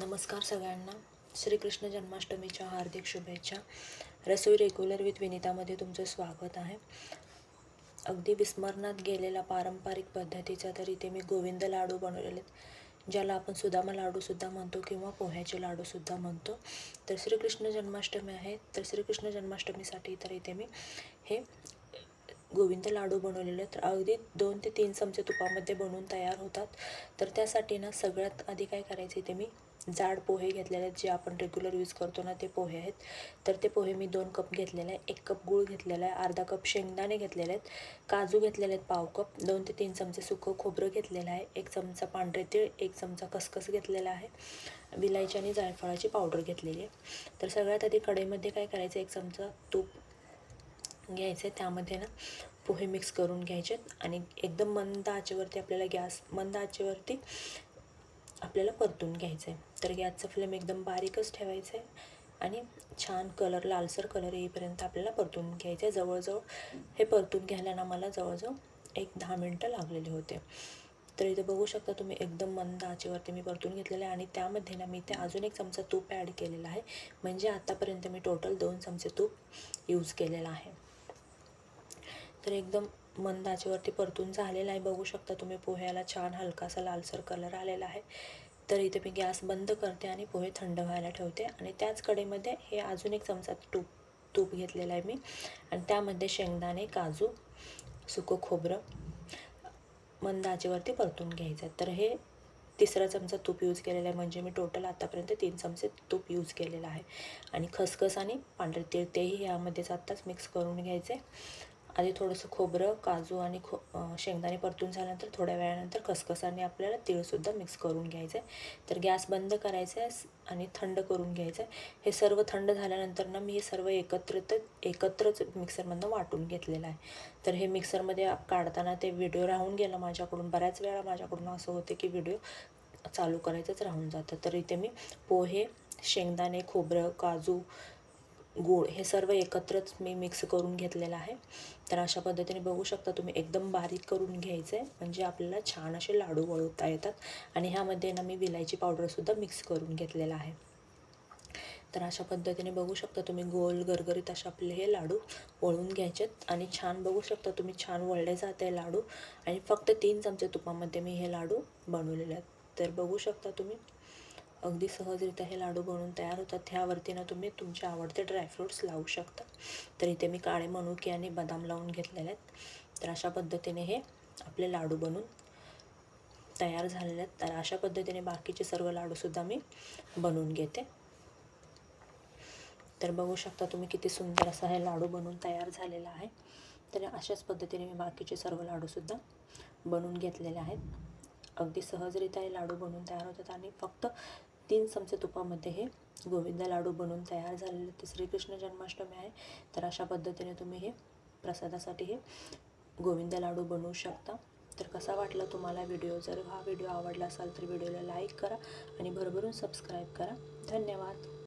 नमस्कार सगळ्यांना. श्रीकृष्ण जन्माष्टमीच्या हार्दिक शुभेच्छा. रसोई रेग्युलर विथ विनितामध्ये तुमचं स्वागत आहे. अगदी विस्मरणात गेलेला पारंपरिक पद्धतीचा तर इथे मी गोविंद लाडू बनवलेले आहेत. ज्याला आपण सुदामा लाडूसुद्धा म्हणतो किंवा पोह्याचे लाडूसुद्धा म्हणतो. तर श्रीकृष्ण जन्माष्टमी आहे. तर श्रीकृष्ण जन्माष्टमीसाठी तर इथे मी हे गोविंद लाडू बनवलेले आहेत. तर अगदी दोन ते तीन चमचे तुपामध्ये बनवून तयार होतात. तर त्यासाठी ना सगळ्यात आधी काय करायचे ते मी जाड पोहे घेतलेले आहेत जे आपण रेग्युलर यूज करतो ना ते पोहे आहेत. तर ते पोहे मी दोन कप घेतलेले आहे एक कप गूळ घेतलेला आहे अर्धा कप शेंगदाणे घेतलेले आहेत काजू घेतलेले आहेत पाव कप दोन ते तीन चमचे सुकं खोबरं घेतलेलं आहे एक चमचा पांढरे तीळ एक चमचा खसखस घेतलेला आहे विलायची आणि जायफळाची पावडर घेतलेली आहे. तर सगळ्यात आधी कढईमध्ये काय करायचं एक चमचा तूप घ्यायचं आहे त्यामध्ये ना पोहे मिक्स करून घ्यायचे आणि एकदम मंद आचेवरती आपल्याला गॅस मंद आचेवरती आपल्याला परतून घ्यायचं आहे तर गॅसचं फ्लेम एकदम बारीकच ठेवायचं आहे आणि छान कलर लालसर कलर येईपर्यंत आपल्याला परतून घ्यायचं आहे जवळजवळ हे परतून घ्यायला ना मला जवळजवळ एक दहा मिनटं लागलेले होते. तर इथे बघू शकता तुम्ही एकदम मंद आचेवरती मी परतून घेतलेलं आहे आणि त्यामध्ये ना मी ते अजून एक चमचा तूप ॲड केलेला आहे. म्हणजे आतापर्यंत मी टोटल दोन चमचे तूप यूज केलेला आहे. तर एकदम मंद आचेवरती परतून झालेला आहे. बघू शकता तुम्ही पोह्याला छान हलकासा लालसर कलर आलेला आहे. तर इथे मी गॅस बंद करते आणि पोहे थंड व्हायला ठेवते. आणि त्याच कडेमध्ये हे अजून एक चमचा तूप तूप घेतलेलं आहे मी. आणि त्यामध्ये शेंगदाणे काजू सुकं खोबरं मंद आचेवरती परतून घ्यायचं आहे. तर हे तिसरा चमचा तूप यूज केलेला आहे. म्हणजे मी टोटल आतापर्यंत तीन चमचे तूप यूज केलेलं आहे. आणि खसखस आणि पांढरे तीळ तेही यामध्येच आत्ताच मिक्स करून घ्यायचे. आधी थोडंसं खोबरं काजू आणि खो शेंगदाणे परतून झाल्यानंतर थोड्या वेळानंतर खसखसाने आपल्याला तीळसुद्धा मिक्स करून घ्यायचं आहे तर गॅस बंद करायचा आहे आणि थंड करून घ्यायचं आहे हे सर्व थंड झाल्यानंतर ना मी हे सर्व एकत्रित एकत्रच मिक्सरमधनं वाटून घेतलेलं आहे. तर हे मिक्सरमध्ये काढताना ते व्हिडिओ राहून गेला माझ्याकडून. बऱ्याच वेळा माझ्याकडून असं होते की व्हिडिओ चालू करायचंच राहून जातं. तर इथे मी पोहे शेंगदाणे खोबरं काजू गूळ हे सर्व एकत्रच मी मिक्स करून घेतलेलं आहे. तर अशा पद्धतीने बघू शकता तुम्ही एकदम बारीक करून घ्यायचं आहे म्हणजे आपल्याला छान असे लाडू वळवता येतात. आणि ह्यामध्ये ना मी विलायची पावडरसुद्धा मिक्स करून घेतलेला आहे. तर अशा पद्धतीने बघू शकता तुम्ही गोल गरगरीत असे आपले हे लाडू वळून घ्यायचेत. आणि छान बघू शकता तुम्ही छान वळले जात आहे लाडू. आणि फक्त तीन चमचे तुपामध्ये मी हे लाडू बनवलेले आहेत. तर बघू शकता तुम्ही. अगदी सहजरित्या हे लाडू बनवून तयार होतात. ह्यावरती ना तुम्ही तुमचे आवडते ड्रायफ्रूट्स लावू शकता. तर इथे मी काळे मनुके आणि बदाम लावून घेतलेले आहेत. तर अशा पद्धतीने हे आपले लाडू बनवून तयार झालेले आहेत. तर अशा पद्धतीने बाकीचे सर्व लाडूसुद्धा मी बनवून घेते. तर बघू शकता तुम्ही किती सुंदर असा हे लाडू बनवून तयार झालेला आहे. तर अशाच पद्धतीने मी बाकीचे सर्व लाडूसुद्धा बनवून घेतलेले आहेत. अगदी सहजरित्या हे लाडू बनवून तयार होतात आणि फक्त तीन चमचे तुपामध्ये हे गोविंद लाडू बनवून तयार झालेले ते श्रीकृष्ण जन्माष्टमी आहे. तर अशा पद्धतीने तुम्ही हे प्रसादासाठी हे गोविंद लाडू बनवू शकता. तर कसा वाटला तुम्हाला व्हिडिओ? जर हा व्हिडिओ आवडला असाल तर व्हिडिओला लाईक करा आणि भरभरून सबस्क्राईब करा. धन्यवाद.